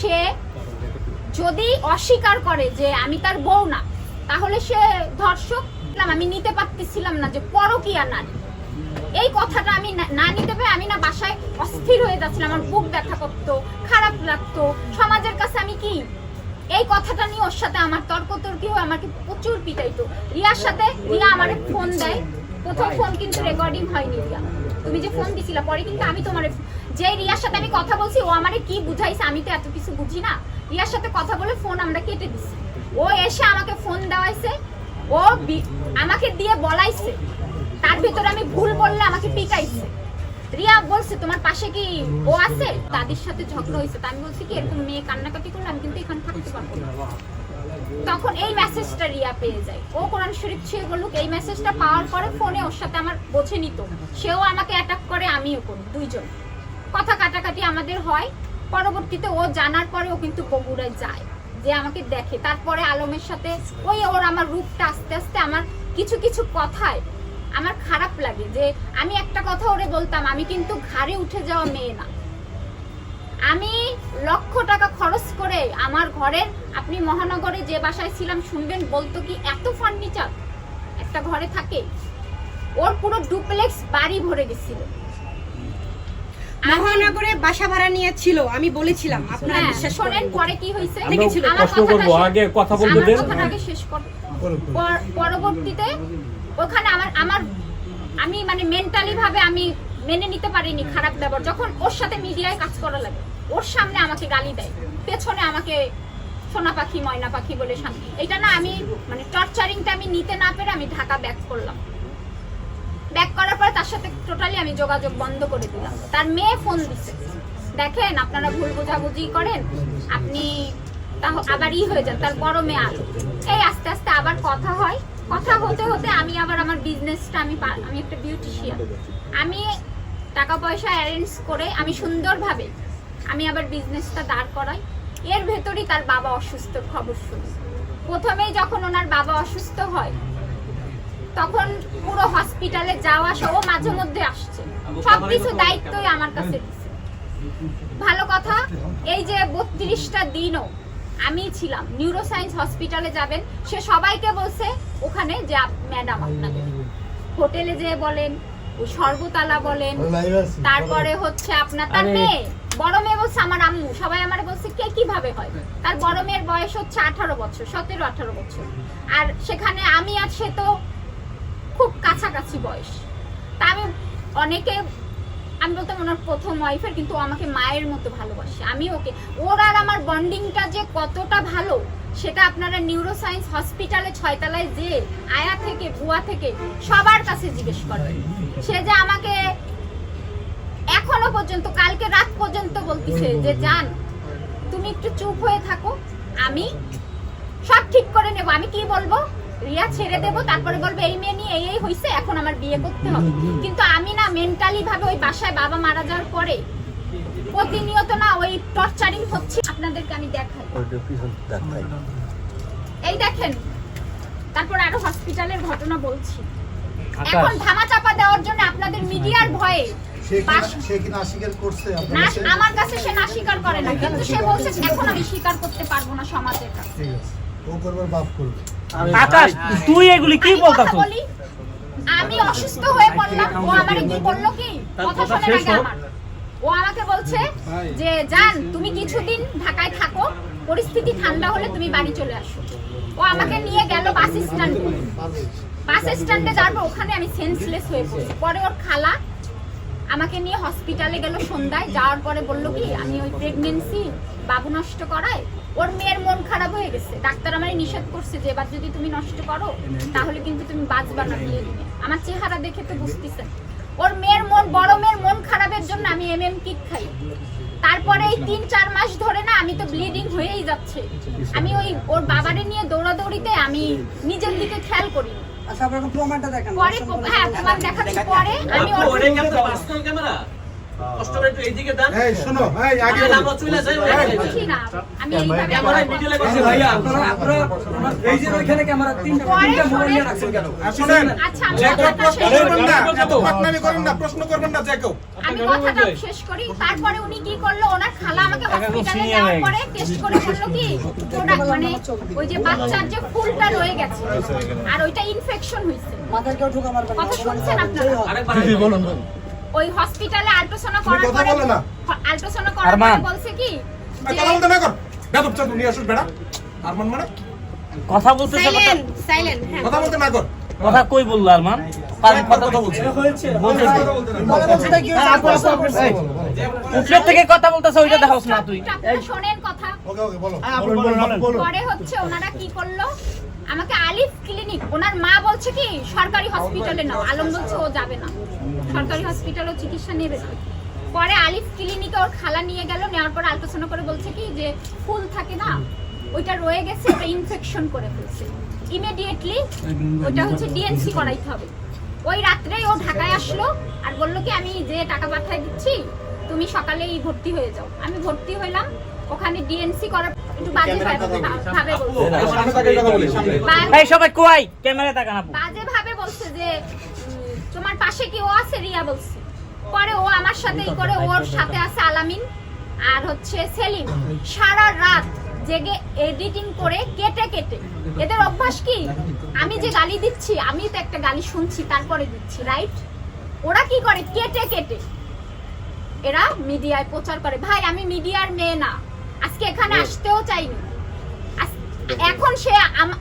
সে যদি অস্বীকার করে যে আমি তার বউ না, তাহলে সে ধর্ষক আমি নিতে পারতেছিলাম না যে পরকিয়া নারী। এই কথাটা আমি না- নিতে পেরে আমি না বাসায় অস্থির হয়ে যাচ্ছিলাম, আমার বুক ব্যথা করতো, খারাপ লাগতো। সমাজের কাছে আমি কি? এই কথাটা নিয়ে ওর সাথে আমার তর্ক তর্কি হয়ে আমাকে প্রচুর পিটাইতো। রিয়ার সাথে রিয়া আমারে ফোন দেয়। প্রথম ফোন কিন্তু রেকর্ডিং হয়নি রিয়া। তুমি যে ফোন দিছিলা, পরে কিন্তু আমি তোমার, যে রিয়ার সাথে আমি কথা বলছি, ও আমারে কি বুঝাইছে আমি তো এত কিছু বুঝি না। রিয়ার সাথে কথা বলে ফোন আমরা কেটে দিছি। ও এসে আমাকে ফোন দেওয়াইছে, ও আমাকে দিয়ে বলাইছে। তার ভিতরে আমি ভুল বললে আমাকে পিটাইছে। রিয়া বলছে, তোমার পাশে কি ও আছে? দাদির সাথে ঝগড়া হয়েছে তা আমি বলছি কি, এরকম মেয়ে কান্নাকাটি করলে আমি কিন্তু এখানে থাকতে পারব না। তখন এই মেসেজটা রিয়া পেয়ে যায়। ও কোরআন শরীফ ছুঁয়ে বলুক, এই মেসেজটা পাওয়ার পরে ফোনে ওর সাথে আমার বোঝে নিত। সেও আমাকে অ্যাটাক করে, আমিও করি দুইজন। কথা কাটাকাটি আমাদের হয়। পরবর্তীতে ও জানার পরে ও কিন্তু বগুড়ায় যায়, যে আমাকে দেখে। তারপরে আলমের সাথে ওই ওর আমার রূপটা আস্তে আস্তে আমার কিছু কিছু কথায় আমার খারাপ লাগে, যে আমি একটা কথা ওরে বলতাম, আমি কিন্তু ঘাড়ে উঠে যাওয়া মেয়ে না। লক্ষ টাকা খরচ করে আমার ঘরের আপনি মহানগরে যে বাসায় ছিলাম শুনবেন বলতো কি এত ফার্নিচার একটা ঘরে থাকে। ওর পুরো ডুপ্লেক্স বাড়ি ভরে গেছিল। মহানগরে বাসা ভাড়া নিয়ে ছিল আমি বলেছিলাম আপনারা হ্যাঁ, বিশ্বাস করেন। পরে কি হয়েছে? করব, আগে কথা বলতে দেন। আগে শেষ কর। পরবর্তীতে ওখানে আমার আমার আমি মানে মেন্টালি ভাবে আমি মেনে নিতে পারিনি খারাপ ব্যাপার যখন ওর সাথে মিডিয়ায় কাজ করা লাগে। ওর সামনে আমাকে গালি দেয়। পেছনে আমাকে সোনা পাখি, ময়না পাখি বলে শান্তি এটা না আমি মানে টর্চারিংটা আমি নিতে না পেরে আমি ঢাকা ব্যাক করলাম। ব্যাক করার পরে তার সাথে টোটালি আমি যোগাযোগ বন্ধ করে দিলাম। তার মেয়ে ফোন দিছে। দেখেন, আপনারা ভুল বোঝাবুঝি করেন। আপনি আবার ই হয়ে যান, তার বড় মেয়ে আলো। এই আস্তে আস্তে আবার কথা হয়। কথা হতে হতে আমি আবার আমার বিজনেসটা আমি আমি একটা বিউটিশিয়ান আমি টাকা পয়সা অ্যারেঞ্জ করে, আমি সুন্দরভাবে আমি আবার বিজনেসটা দাঁড় করাই। এর ভেতরই তার বাবা অসুস্থর খবর শুনি। প্রথমেই যখন ওনার বাবা অসুস্থ হয় তখন পুরো হসপিটালে যাওয়া সহ মাঝে মধ্যে আসছে। সবকিছু দায়িত্বই আমার কাছে দিছে। ভালো কথা এই যে বত্রিশটা দিনও আমি ছিলাম নিউরো সায়েন্স হসপিটালে যাবেন সে সবাইকে বলছে ওখানে যে ম্যাডাম আপনাদের। হোটেলে যে বলেন ওই সর্বতালা বলেন তারপরে হচ্ছে আপনার তার মেয়ে। বড় মেয়ে বলছে আমার আম্মু সবাই আমার বলছে কে কীভাবে হয়? তার বড় মেয়ের বয়স হচ্ছে আঠারো বছর সতেরো আঠারো বছর। আর সেখানে আমি আর সে তো খুব কাছাকাছি বয়স। তা আমি অনেকে আমি বলতাম ওনার প্রথম ওয়াইফের কিন্তু ও আমাকে মায়ের মতো ভালোবাসে। আমি ওকে ওর আর আমার বন্ডিংটা যে কতটা ভালো সেটা আপনারা নিউরো সায়েন্স হসপিটালে ছয়তলায় যে আয়া থেকে বুয়া থেকে সবার কাছে জিজ্ঞেস করেন। সে যে আমাকে এখনও পর্যন্ত কালকে রাত পর্যন্ত বলতিছে যে জান তুমি একটু চুপ হয়ে থাকো আমি সব ঠিক করে নেব। আমি কি বলব? রিয়া ছেড়ে দেবো তারপরে বলব এই মেয়ে নিয়ে এই এই হইছে এখন আমার বিয়ে করতে হবে। কিন্তু আমি না মেন্টালি ভাবে ওই বাসায় বাবা মারা যাওয়ার পরে প্রতিনিয়ত না ওই টর্চারিং হচ্ছে। আপনাদেরকে আমি দেখাই। এই দেখেন তারপর আরও হসপিটালের ঘটনা বলছি। এখন ধামা চাপা দেওয়ার জন্য আপনাদের মিডিয়ার ভয়ে সে কি বাস- সে কি না স্বীকার করছে আপনার না কাছে? আমার কাছে সে না স্বীকার করে না কিন্তু সে বলছে এখন আমি স্বীকার করতে পারব না সমাজের কাছে। ঠিক আছে। ও করবার বাপ করবে। আকাশ তুই এগুলি কি আমি বলতাছ? আমি অসুস্থ হয়ে পড়লাম। ও আমারে কি বলল কি? কথা আমার? ও আমাকে বলছে যে জান তুমি কিছুদিন ঢাকায় থাকো পরিস্থিতি ঠান্ডা হলে তুমি বাড়ি চলে আসো। ও আমাকে নিয়ে গেল বাস স্ট্যান্ডে। বাস স্ট্যান্ডে। পর ওখানে আমি সেন্সলেস হয়ে পড়ি পরে ওর খালা আমাকে নিয়ে হসপিটালে গেল সন্ধ্যায়, যাওয়ার পরে বলল কি, আমি ওই প্রেগনেন্সি বাবু নষ্ট করায়, ওর মেয়ের মন খারাপ হয়ে গেছে। ডাক্তার আমারে নিষেধ করছে যে, এবার যদি তুমি নষ্ট করো, তাহলে কিন্তু তুমি বাঁচবা না বিয়ে দিনে। আমার চেহারা দেখে তো বুঝতেছেন ওর মেয়ের মন, বড় মেয়ের মন খারাপের জন্য আমি এম এম কিট খাই। তারপরে এই তিন, চার মাস ধরে না, আমি তো ব্লিডিং হয়েই যাচ্ছে। আমি ওই ওর বাবারে নিয়ে দৌড়াদৌড়িতে আমি নিজের দিকে খেয়াল করি আচ্ছা আপনার প্রমাণটা দেখান। পরে হ্যাঁ প্রমাণ দেখাচ্ছি পরে। আমি ওর ওটা কি আপনার পার্সোনাল ক্যামেরা কষ্টটা একটু এইদিকে দেন। এই শোনো এই আগে আমরা চলে যাই ওই আমি এই যে ওইখানে ক্যামেরা তিনটা তিনটা মোবাইল নিয়ে রাখছেন কেন? শুনেন আচ্ছা আমি যে কেউ কথাটা প্রশ্ন করবেন না এত পাকনামি করেন। না প্রশ্ন করবেন না যে আমি কথাটা শেষ করি। তারপরে উনি কি করল? ওনার খালা আমাকে হসপিটালে যাওয়ার পরে টেস্ট করে বলল কি প্রোডাক্ট মানে ওই যে বাচ্চার যে ফুলটা রয়ে গেছে আর ওইটা ইনফেকশন হয়েছে। মাথায় কেউ ঢোকা মারবেন কথা শুনছেন আপনারা? আরেকবার। বলুন বলুন। ওই হসপিটালে আল্ট্রাসাউন্ড করার কথা পরে না। আল্ট্রাসাউন্ড করার পরে বলছে কি কথা বলতে না কর। বেদব চাঁদ নিয়ে আসুস বেড়া। আরমান মানে? কথা বলতেছে সাইলেন্ট সাইলেন্ট হ্যাঁ। কথা বলতে না কর। কথা কই বলল আরমান? থেকে কথা বলতেছে ওইটা দেখাস না তুই। শোনেন কথা। ওকে ওকে বলো। হ্যাঁ, পরে হচ্ছে ওনারা কি করল? আমাকে আলিফ ক্লিনিক, ওনার মা বলছে কি, সরকারি হসপিটালে নাও। আলম বলছে ও যাবে না। সরকারি হসপিটালে চিকিৎসা নেবে না। পরে আলিফ ক্লিনিকে ওর খালা নিয়ে গেল, নেওয়ার পর আল্ট্রাসাউন্ড করে বলছে কি, যে ফুল থাকে না, ওইটা রয়ে গেছে, ওটা ইনফেকশন করে ফেলছে। ইমিডিয়েটলি ওটা হচ্ছে ডিএনসি করাইতে হবে। ওই রাত্রেই ও ঢাকায় আসলো আর বলল কি, আমি যে টাকা পাঠাই দিচ্ছি, তুমি সকালেই ভর্তি হয়ে যাও। আমি ভর্তি হইলাম ওখানে ডিএনসি করার একটু বাজে ভাবে এই সবাই কই ক্যামেরা তাকান আপু। বাজে ভাবে বলছে যে তোমার পাশে কি ও আছে? রিয়া বলছে। পরে ও আমার সাথে করে ওর সাথে আছে আলামিন আর হচ্ছে সেলিম। সারা রাত জেগে এডিটিং করে কেটে কেটে। এদের অভ্যাস কি? আমি যে গালি দিচ্ছি আমি তো একটা গালি শুনছি তারপরে দিচ্ছি রাইট? ওরা কি করে? কেটে কেটে। এরা মিডিয়ায় প্রচার করে। ভাই আমি মিডিয়ার মেয়ে না। আজকে এখানে আসতেও চাইনি। আজ- এখন সে আম-